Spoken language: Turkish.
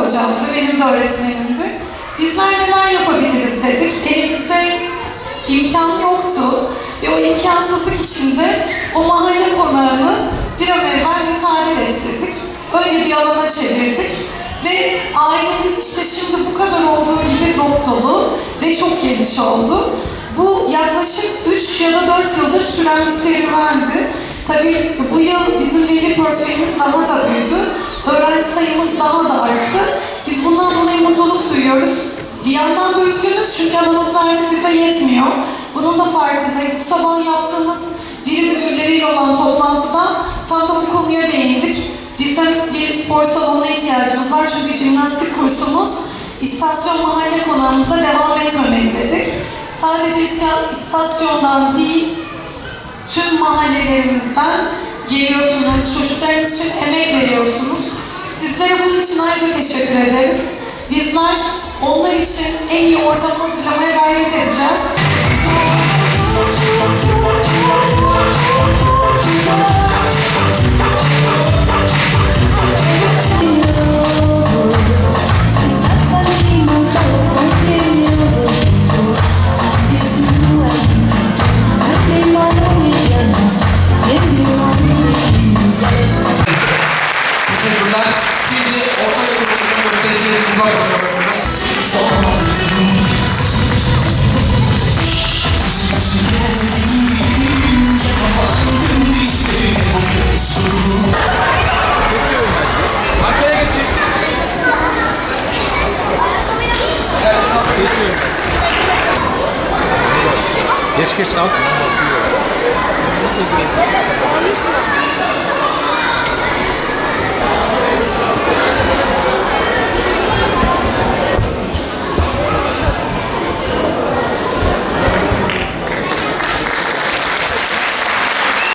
de öğretmenimdi. Bizler neler yapabiliriz dedik. Elimizde imkan yoktu. Ve o imkansızlık içinde o mahalle konağını bir an evvel tadil ettirdik. Öyle bir alana çevirdik. Ve ailemiz işte şimdi bu kadar olduğu gibi dop dolu ve çok geniş oldu. Bu yaklaşık 3 ya da 4 yıldır süren bir serüvendi. Tabii bu yıl bizim portföyümüz daha da büyüdü. Öğrenci sayımız daha da arttı. Biz bundan dolayı mutluluk duyuyoruz. Bir yandan da üzgünüz çünkü alanımız artık bize yetmiyor. Bunun da farkındayız. Bu sabah yaptığımız birim müdürleriyle olan toplantıda tam da bu konuya değindik. Bizim bir spor salonuna ihtiyacımız var çünkü jimnastik kursumuz istasyon mahalle konağımızda devam etmemektedik. Sadece isya- istasyondan değil, tüm mahallelerimizden geliyorsunuz, çocuklarınız için emek veriyorsunuz. Sizlere bunun için ayrıca teşekkür ederiz. Bizler onlar için en iyi ortamı hazırlamaya gayret edeceğiz. Dit is gisteren ook.